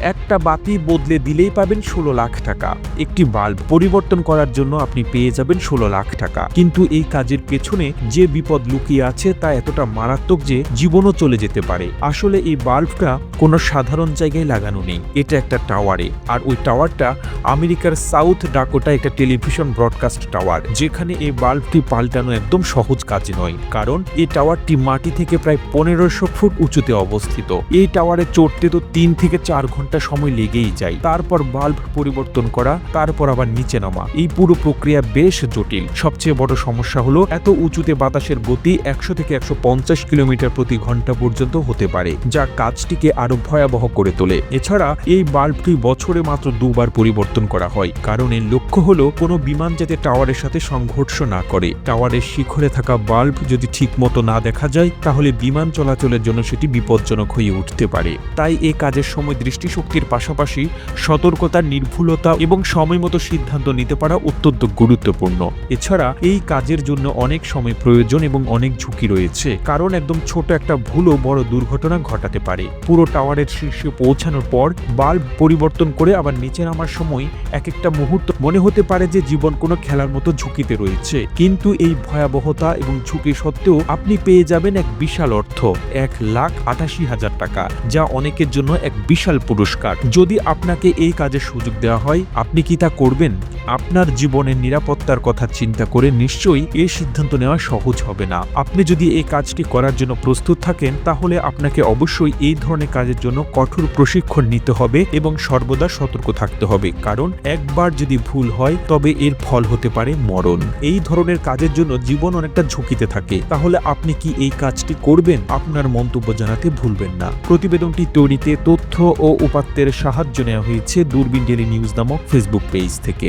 একটা বাতি বদলে দিলেই পাবেন ষোলো লাখ টাকা। একটি বাল্ব পরিবর্তন করার জন্য আপনি পেয়ে যাবেন ষোলো লাখ টাকা। কিন্তু এই কাজের পেছনে যে বিপদ লুকিয়ে আছে তা এতটা মারাত্মক যে জীবনও চলে যেতে পারে। আসলে এই বাল্বটা কোনো সাধারণ জায়গায় লাগানো নেই। এটা একটা টাওয়ারে। আর ওই টাওয়ারটা আমেরিকার সাউথ ডাকোটা একটা টেলিভিশন ব্রডকাস্ট টাওয়ার, যেখানে এই বাল্বটি পাল্টানো একদম সহজ কাজ নয়। কারণ এই টাওয়ারটি মাটি থেকে প্রায় পনেরোশো ফুট উঁচুতে অবস্থিত। এই টাওয়ারে চড়তে তো তিন থেকে চার ঘণ্টা সময় লেগেই যায়। তারপর বাল্ব পরিবর্তন করা, তারপর আবার নিচে নামা। এই পুরো প্রক্রিয়া বেশ জটিল। সবচেয়ে বড় সমস্যা হলো, এত উঁচুতে বাতাসের গতি একশো থেকে একশো পঞ্চাশ কিলোমিটার প্রতি ঘণ্টা পর্যন্ত হতে পারে, যা কাজটিকে আরও ভয়াবহ করে তোলে। এছাড়া, এই বাল্বটি বছরে মাত্র দুবার পরিবর্তন করা হয়। কারণ এর লক্ষ্য হলো, কোনো বিমান যাতে টাওয়ারের সাথে সংঘর্ষ না করে। টাওয়ারের শিখরে থাকা বাল্ব যদি ঠিক মতো না দেখা যায়, তাহলে বিমান চলাচলের জন্য সেটি বিপজ্জনক হয়ে উঠতে পারে। তাই এই কাজের সময় দৃষ্টিশক্তির পাশাপাশি সতর্কতা নির্ভুলতা এবং সময় মতো সিদ্ধান্ত নিতে পারা অত্যন্ত গুরুত্বপূর্ণ। এছাড়া এই কাজের জন্য অনেক সময় প্রয়োজন এবং অনেক ঝুঁকি রয়েছে, কারণ একদম ছোট একটা ভুলও বড় দুর্ঘটনা ঘটাতে পারে। পুরো টাওয়ারের শীর্ষে পৌঁছানোর পর বাল্ব পরিবর্তন করে আবার নিচে নামার সময় এক একটা মুহূর্ত মনে হতে পারে যে জীবন কোনো খেলার মতো ঝুঁকিতে রয়েছে। কিন্তু এই ভয়াবহতা এবং ঝুঁকি সত্ত্বেও আপনি পেয়ে যাবেন এক বিশাল অর্থ, এক লাখ আটাশি হাজার টাকা, যা অনেকের জন্য এক বিশাল পুরস্কার। যদি আপনাকে এই কাজের সুযোগ দেওয়া হয় আপনি কি তা করবেন? আপনার জীবনের নিরাপত্তার কথা চিন্তা করে নিশ্চয়ই এই সিদ্ধান্ত নেওয়া সহজ হবে না। আপনি যদি এই কাজটি করার জন্য প্রস্তুত থাকেন, তাহলে আপনাকে অবশ্যই এই ধরনের কাজের জন্য কঠোর প্রশিক্ষণ নিতে হবে এবং সর্বদা সতর্ক থাকতে হবে। কারণ একবার যদি ভুল হয়, তবে এর ফল হতে পারে মরণ। এই ধরনের কাজের জন্য জীবন অনেকটা ঝুঁকিতে থাকে। তাহলে আপনি কি এই কাজটি করবেন? আপনার মন্তব্য জানাতে ভুলবেন না। প্রতিবেদনটি তৈরিতে তথ্য ও উপাত্তের সাহায্য নেওয়া হয়েছে দূরবীন ডেলি নিউজ নামক ফেসবুক পেজ থেকে।